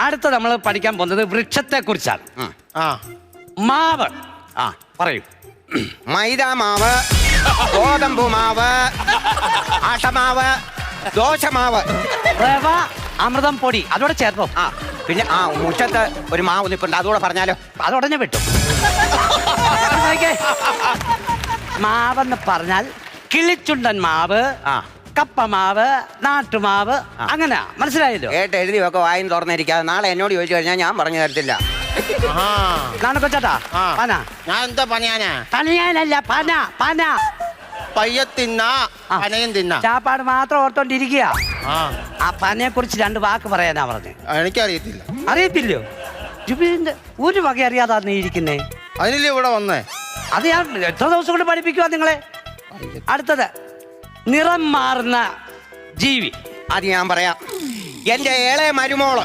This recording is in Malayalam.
അടുത്ത നമ്മൾ പഠിക്കാൻ പോകുന്നത് വൃക്ഷത്തെ കുറിച്ചാണ്. ആ. മാവ്. ആ പറയൂ. മൈദ മാവ് ഗോതമ്പ് മാവ് ആട്ടമാവ് ദോശമാവ്. റവ അമൃതം പൊടി അതോടെ ചേർത്തോ ആ പിന്നെ ആ മുറ്റത്ത് ഒരു മാവ് നിൽപ്പുണ്ട് അതുകൂടെ പറഞ്ഞാലോ? അതുടനെ വിട്ടു. മാവെന്ന് പറഞ്ഞാൽ കിളിച്ചുണ്ടൻ മാവ് ആ. കപ്പ മാവ് നാട്ടുമാവ് അങ്ങനെ. മനസ്സിലായല്ലോ? കേട്ട് എഴുതി വെക്കെ വായും തുറന്നിരിക്കാതെ നാളെ എന്നോട് ചോദിച്ചു കഴിഞ്ഞാൽ ഞാൻ പറഞ്ഞു തരത്തില്ല. ആ. നാണക്കൊച്ചാട്ടാ ആ. പന. ഞാൻ എന്താ പണിയാനാ? പനയാനല്ല പന പന. പയ്യെ തിന്നാ ആ. പനയും തിന്നാ. ചാപ്പാട് മാത്രം ഓർത്തോണ്ടിരിക്കുക ആ. ആ പനയെ കുറിച്ച് രണ്ട് വാക്ക് പറയാനാ പറഞ്ഞു. എനിക്കറിയത്തില്ല. അറിയത്തില്ലയോ? ജുബിലിന്റെ ഒരു വക അറിയാതാ നീ ഇരിക്കുന്നേ. അതിനില്ലേ ഇവിടെ വന്നേ? അത് ഞാൻ എത്ര ദിവസം കൊണ്ട് പഠിപ്പിക്കുക നിങ്ങളെ? അടുത്തത്. നിറം മാറുന്ന ജീവി. അത് ഞാൻ പറയാം. എന്റെ ഏളെ മരുമോൾ